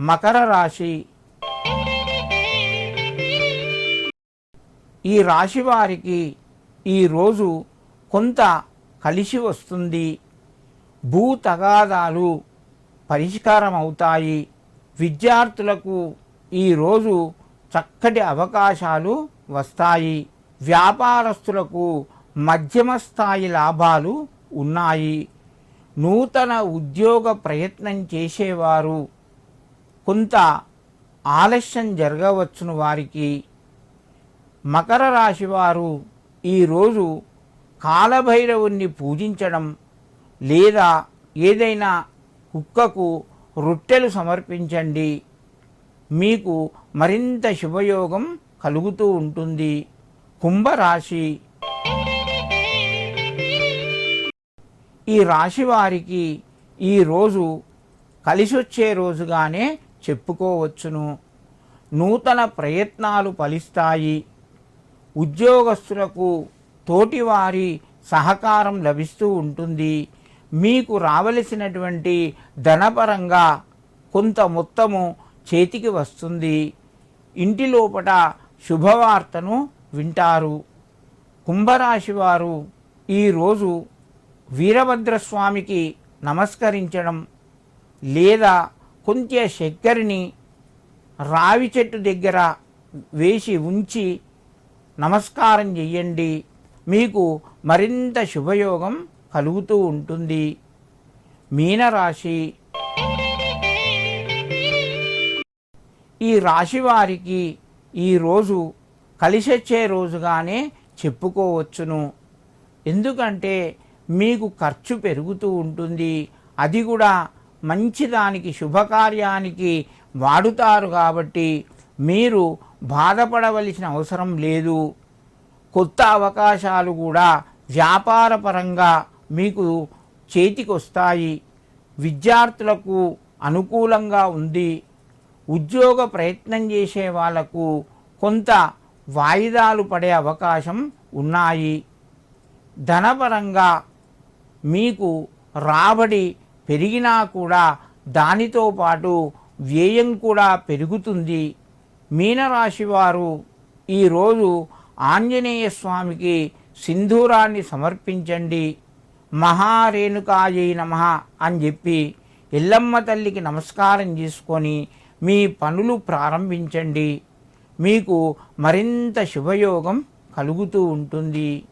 మకర రాశి. ఈ రాశి వారికి ఈరోజు కొంత కలిసి వస్తుంది. భూ తగాదాలు పరిష్కారం అవుతాయి విద్యార్థులకు ఈరోజు చక్కటి అవకాశాలు వస్తాయి. వ్యాపారస్తులకు మధ్యమ స్థాయి లాభాలు ఉన్నాయి. నూతన ఉద్యోగ ప్రయత్నం చేసేవారు కొంత ఆలస్యం జరగవచ్చును వారికి. మకర రాశివారు ఈరోజు కాలభైరవుణ్ణి పూజించడం లేదా ఏదైనా కుక్కకు రొట్టెలు సమర్పించండి. మీకు మరింత శుభయోగం కలుగుతూ ఉంటుంది. కుంభరాశి. ఈ రాశి వారికి ఈరోజు కలిసొచ్చే రోజుగానే చెప్పుకోవచ్చును. నూతన ప్రయత్నాలు ఫలిస్తాయి. ఉద్యోగస్తులకు తోటివారి సహకారం లభిస్తూ ఉంటుంది. మీకు రావలసినటువంటి ధనపరంగా కొంత మొత్తము చేతికి వస్తుంది. ఇంటి లోపట శుభవార్తను వింటారు. కుంభరాశి వారు ఈరోజు వీరభద్రస్వామికి నమస్కరించడం లేదా కొంచెం చక్కెరని రావి చెట్టు దగ్గర వేసి ఉంచి నమస్కారం చెయ్యండి. మీకు మరింత శుభయోగం కలుగుతూ ఉంటుంది. మీనరాశి. ఈ రాశి వారికి ఈరోజు కలిసొచ్చే రోజుగానే చెప్పుకోవచ్చును. ఎందుకంటే మీకు ఖర్చు పెరుగుతూ ఉంటుంది. అది కూడా మంచిదానికి శుభకార్యానికి వాడుతారు కాబట్టి మీరు బాధపడవలసిన అవసరం లేదు. కొత్త అవకాశాలు కూడా వ్యాపారపరంగా మీకు చేతికొస్తాయి. విద్యార్థులకు అనుకూలంగా ఉంది. ఉద్యోగ ప్రయత్నం చేసే వాళ్ళకు కొంత వాయిదాలు పడే అవకాశం ఉన్నాయి. ధనపరంగా మీకు రాబడి పెరిగినా కూడా దానితో పాటు వ్యయం కూడా పెరుగుతుంది. మీనరాశి వారు ఈరోజు ఆంజనేయ స్వామికి సింధూరాన్ని సమర్పించండి. మహారేణుకాయ నమ అని చెప్పి ఎల్లమ్మ తల్లికి నమస్కారం చేసుకొని మీ పనులు ప్రారంభించండి. మీకు మరింత శుభయోగం కలుగుతూ ఉంటుంది.